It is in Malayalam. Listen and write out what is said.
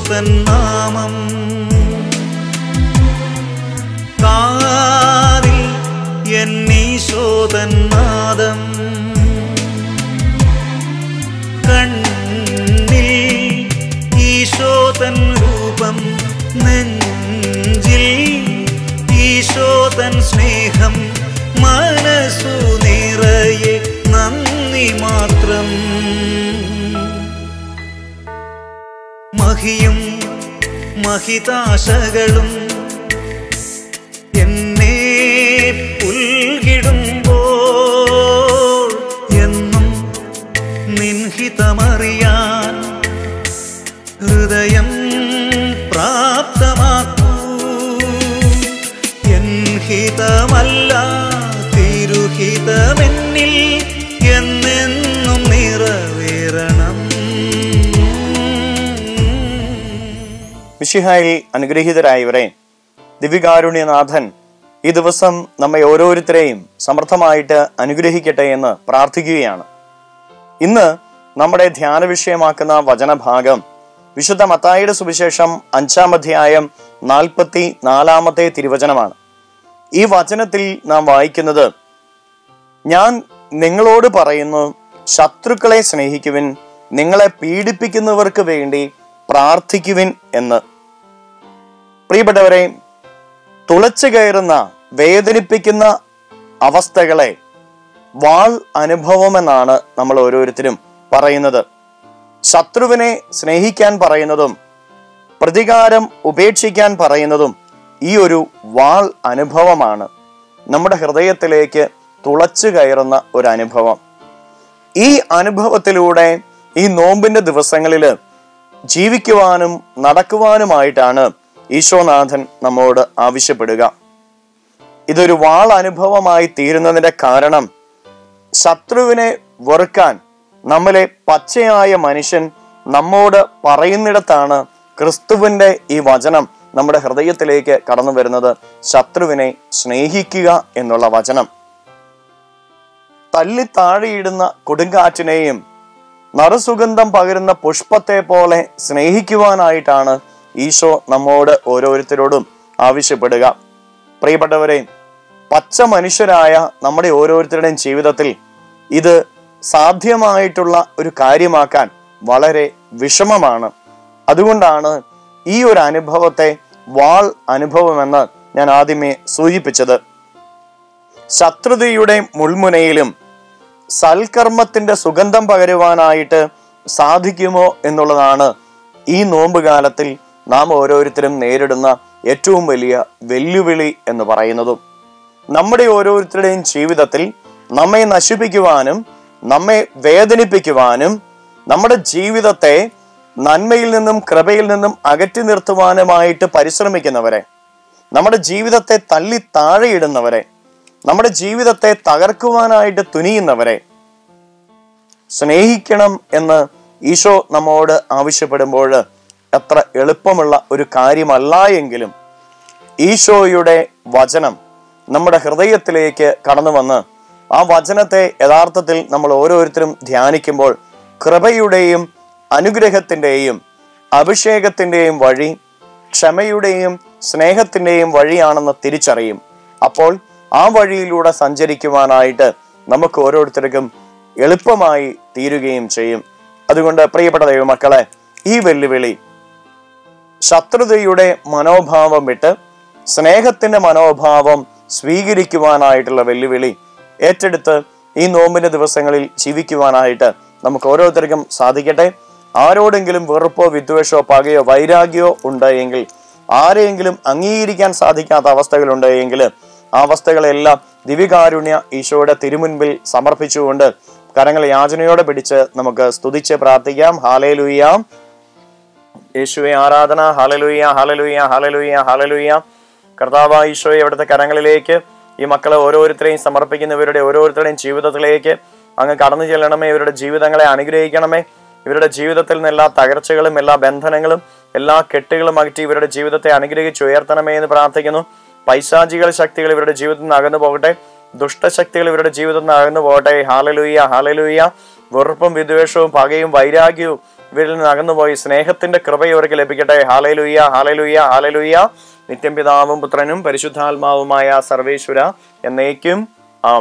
തൻ നാമം. കാതിൽ എന്നീശോ നാദം. കണ്ണിൽ ഈശോ തൻ രൂപം നെഞ്ചിൽ ഈശോ തൻ സ്നേഹം മനസ്സു നിറയെ നന്ദി മാത്രം മഹിയും മഹിതാശകളും എന്നെ പുൽകിടുമ്പോൾ എന്നും നിൻഹിതമറിയാൻ ഹൃദയം പ്രാപ്തമാക്കൂ. എൻഹിതമല്ല തിരുഹിതമെന്നിൽ മിഷിഹായിൽ അനുഗ്രഹീതരായവരെ ദിവ്യകാരുണ്യനാഥൻ ഈ ദിവസം നമ്മെ ഓരോരുത്തരെയും സമർത്ഥമായിട്ട് അനുഗ്രഹിക്കട്ടെ എന്ന് പ്രാർത്ഥിക്കുകയാണ്. ഇന്ന് നമ്മുടെ ധ്യാന വിഷയമാക്കുന്ന വചനഭാഗം വിശുദ്ധ മത്തായിയുടെ സുവിശേഷം അഞ്ചാം അധ്യായം നാൽപ്പത്തി നാലാമത്തെ തിരുവചനമാണ്. ഈ വചനത്തിൽ നാം വായിക്കുന്നത് ഞാൻ നിങ്ങളോട് പറയുന്നു ശത്രുക്കളെ സ്നേഹിക്കുവിൻ നിങ്ങളെ പീഡിപ്പിക്കുന്നവർക്ക് വേണ്ടി പ്രാർത്ഥിക്കുവിൻ എന്ന്. പ്രിയപ്പെട്ടവരെ തുളച്ചു കയറുന്ന വേദനിപ്പിക്കുന്ന അവസ്ഥകളെ വാൾ അനുഭവമെന്നാണ് നമ്മൾ ഓരോരുത്തരും പറയുന്നത്. ശത്രുവിനെ സ്നേഹിക്കാൻ പറയുന്നതും പ്രതികാരം ഉപേക്ഷിക്കാൻ പറയുന്നതും ഈ ഒരു വാൾ അനുഭവമാണ് നമ്മുടെ ഹൃദയത്തിലേക്ക് തുളച്ചു കയറുന്ന ഒരു അനുഭവം. ഈ അനുഭവത്തിലൂടെ ഈ നോമ്പിന്റെ ദിവസങ്ങളിൽ ജീവിക്കുവാനും നടക്കുവാനുമായിട്ടാണ് ഈശോനാഥൻ നമ്മോട് ആവശ്യപ്പെടുക. ഇതൊരു വാൾ അനുഭവമായി തീരുന്നതിന്റെ കാരണം ശത്രുവിനെ വെറുക്കാൻ നമ്മളെ പച്ചയായ മനുഷ്യൻ നമ്മോട് പറയുന്നിടത്താണ് ക്രിസ്തുവിന്റെ ഈ വചനം നമ്മുടെ ഹൃദയത്തിലേക്ക് കടന്നു വരുന്നത്. ശത്രുവിനെ സ്നേഹിക്കുക എന്നുള്ള വചനം. തല്ലി താഴെയിടുന്ന കൊടുങ്കാറ്റിനെയും നറുസുഗന്ധം പകരുന്ന പുഷ്പത്തെ പോലെ സ്നേഹിക്കുവാനായിട്ടാണ് ഈശോ നമ്മോട് ഓരോരുത്തരോടും ആവശ്യപ്പെടുക. പ്രിയപ്പെട്ടവരെ പച്ച മനുഷ്യരായ നമ്മുടെ ഓരോരുത്തരുടെയും ജീവിതത്തിൽ ഇത് സാധ്യമായിട്ടുള്ള ഒരു കാര്യമാക്കാൻ വളരെ വിഷമമാണ്. അതുകൊണ്ടാണ് ഈ ഒരു അനുഭവത്തെ വാൾ അനുഭവമെന്ന് ഞാൻ ആദ്യമേ സൂചിപ്പിച്ചത്. ശത്രുതയുടെ മുൾമുനയിലും സൽക്കർമ്മത്തിന്റെ സുഗന്ധം പകരുവാനായിട്ട് സാധിക്കുമോ എന്നുള്ളതാണ് ഈ നോമ്പ് കാലത്തിൽ നാം ഓരോരുത്തരും നേരിടുന്ന ഏറ്റവും വലിയ വെല്ലുവിളി എന്ന് പറയുന്നതും. നമ്മുടെ ഓരോരുത്തരുടെയും ജീവിതത്തിൽ നമ്മെ നശിപ്പിക്കുവാനും നമ്മെ വേദനിപ്പിക്കുവാനും നമ്മുടെ ജീവിതത്തെ നന്മയിൽ നിന്നും കൃപയിൽ നിന്നും അകറ്റി നിർത്തുവാനുമായിട്ട് പരിശ്രമിക്കുന്നവരെ നമ്മുടെ ജീവിതത്തെ തള്ളി താഴെയിടുന്നവരെ നമ്മുടെ ജീവിതത്തെ തകർക്കുവാനായിട്ട് തുനിയുന്നവരെ സ്നേഹിക്കണം എന്ന് ഈശോ നമ്മോട് ആവശ്യപ്പെടുമ്പോൾ എത്ര എളുപ്പമുള്ള ഒരു കാര്യമല്ല എങ്കിലും ഈശോയുടെ വചനം നമ്മുടെ ഹൃദയത്തിലേക്ക് കടന്നു വന്ന് ആ വചനത്തെ യഥാർത്ഥത്തിൽ നമ്മൾ ഓരോരുത്തരും ധ്യാനിക്കുമ്പോൾ കൃപയുടെയും അനുഗ്രഹത്തിന്റെയും അഭിഷേകത്തിന്റെയും വഴി ക്ഷമയുടെയും സ്നേഹത്തിന്റെയും വഴിയാണെന്ന് തിരിച്ചറിയും. അപ്പോൾ ആ വഴിയിലൂടെ സഞ്ചരിക്കുവാനായിട്ട് നമുക്ക് ഓരോരുത്തർക്കും എളുപ്പമായി തീരുകയും ചെയ്യും. അതുകൊണ്ട് പ്രിയപ്പെട്ട ദൈവമക്കളെ ഈ വെല്ലുവിളി ശത്രുതയുടെ മനോഭാവം വിട്ട് സ്നേഹത്തിന്റെ മനോഭാവം സ്വീകരിക്കുവാനായിട്ടുള്ള വെല്ലുവിളി ഏറ്റെടുത്ത് ഈ നോമ്പിന്റെ ദിവസങ്ങളിൽ ജീവിക്കുവാനായിട്ട് നമുക്ക് ഓരോരുത്തർക്കും സാധിക്കട്ടെ. ആരോടെങ്കിലും വെറുപ്പോ വിദ്വേഷോ പകയോ വൈരാഗ്യമോ ഉണ്ട് എങ്കിൽ ആരെയെങ്കിലും അംഗീകരിക്കാൻ സാധിക്കാത്ത അവസ്ഥകളുണ്ട് എങ്കിൽ ആ അവസ്ഥകളെല്ലാം ദിവ്യകാരുണ്യ ഈശോയുടെ തിരുമുൻപിൽ സമർപ്പിച്ചുകൊണ്ട് കരങ്ങൾ യാചനയോടെ പിടിച്ച് നമുക്ക് സ്തുതിച്ച് പ്രാർത്ഥിക്കാം. ഹാലേലുയ്യാം യേശുവെ ആരാധന. ഹാലലുയ്യ ഹാലലുയ്യ ഹാലലുയ്യ ഹാലലുയ്യ കർത്താവ് ഈശോയെ അവിടുത്തെ കരങ്ങളിലേക്ക് ഈ മക്കളെ ഓരോരുത്തരെയും സമർപ്പിക്കുന്നവരുടെ ഓരോരുത്തരുടെയും ജീവിതത്തിലേക്ക് അങ്ങ് കടന്നു ചെല്ലണമേ. ഇവരുടെ ജീവിതങ്ങളെ അനുഗ്രഹിക്കണമേ. ഇവരുടെ ജീവിതത്തിൽ നിന്ന് എല്ലാ തകർച്ചകളും എല്ലാ ബന്ധനങ്ങളും എല്ലാ കെട്ടുകളും അകറ്റി ഇവരുടെ ജീവിതത്തെ അനുഗ്രഹിച്ച് ഉയർത്തണമേ എന്ന് പ്രാർത്ഥിക്കുന്നു. പൈശാചിക ശക്തികൾ ഇവരുടെ ജീവിതത്തിൽ നിന്ന് അകന്നു പോകട്ടെ. ദുഷ്ടശക്തികൾ ഇവരുടെ ജീവിതത്തിൽ നിന്ന് അകന്നു പോകട്ടെ. ഹാലലൂയ ഹാലലൂയ. വെറുപ്പും വിദ്വേഷവും പകയും വൈരാഗ്യവും ഇവരിൽ നിന്ന് അകന്നുപോയി. സ്നേഹത്തിന്റെ കൃപ ഇവർക്ക് ലഭിക്കട്ടെ. ഹാലലൂയ ഹാലലൂയ ഹാലലൂയ. നിത്യം പിതാവും പുത്രനും പരിശുദ്ധാത്മാവുമായ സർവേശ്വര എന്നേക്കും. ആ